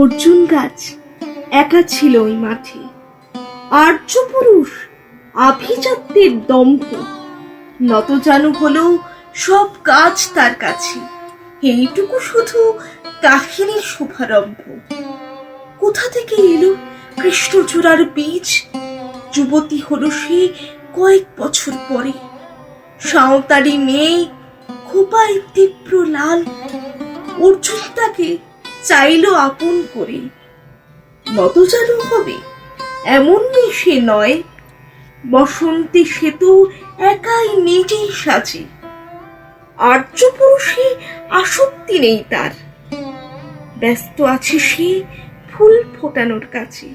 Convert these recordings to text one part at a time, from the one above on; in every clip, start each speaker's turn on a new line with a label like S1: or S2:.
S1: অর্জুন গাছ একা ছিল ওই মাঠে। আর্য পুরুষ আভিজাত্যের দম্ভ। নতজানু হলো সব কাজ তার কাছে। এইটুকু শুধু কাহিনীর শুভারম্ভ। কোথা থেকে এলো কৃষ্ণচূড়ার বীজ? যুবতী হলো সে কয়েক বছর পরে। সাঁওতালি মেয়ে খোপায় তীব্র লাল। অর্জুন তাকে চাইলো আপন করে। নতজানু হবে এমন সে নয়। বসন্তী সেতু একাই নিজেই সাজে। আর্য পুরুষে আসক্তি নেই তার। ব্যস্ত আছে সে ফুল ফোটানোর কাছে।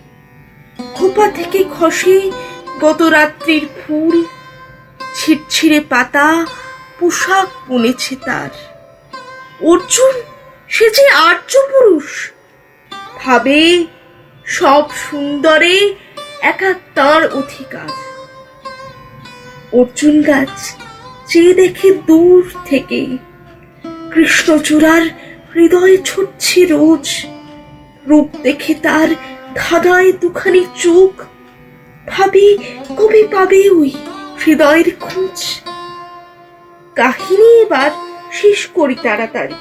S1: খোপা থেকে খসে গত রাত্রির ফুল। ছিটছিড়ে পাতা পোশাক বুনেছে তার। অর্জুন সে যে আর্য পুরুষ। ভাবে সব সুন্দরে একা তার অধিকার। অর্জুন গাছ যে দেখে দূর থেকে কৃষ্ণচূড়ার হৃদয় ছুটছে রোজ। রূপ দেখে তার ধাঁধায় দুখানি চোখ। ভাবি কবে পাবে ওই হৃদয়ের খোঁজ? কাহিনী এবার শেষ করি তাড়াতাড়ি।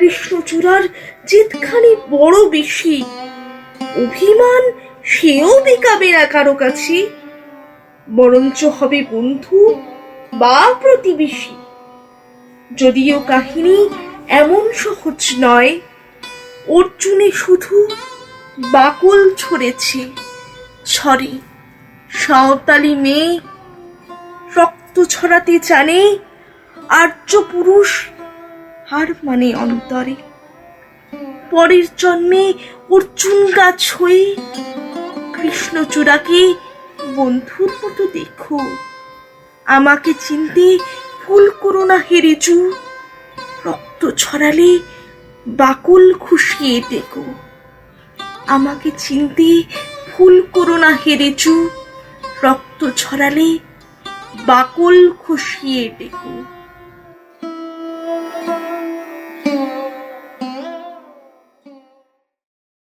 S1: কৃষ্ণচূড়ার জেদখানি বড় বেশি। অভিমান সেও বিকাবে না কারও কাছে বরঞ্চ হবে বন্ধু বা প্রতিবেশী। যদিও কাহিনী এমন সহজ নয়, অর্জুনে শুধু বাকল ছড়েছে। ছড়ে, সাঁওতালি মেয়ে, রক্ত ছড়াতে জানে আর্য পুরুষ হার মানে অন্তরে। পরের জন্মে অর্জুন গাছ হয়ে কৃষ্ণচূড়াকে বন্ধুর মতো দেখো। আমাকে চিনতে ভুল করো না হেরেজু রক্ত ছড়ালে বাকুল খুশিয়ে দেখো। আমাকে চিনতে ভুল করো না হেরেজু রক্ত ছড়ালে বাকল খুশিয়ে দেখো।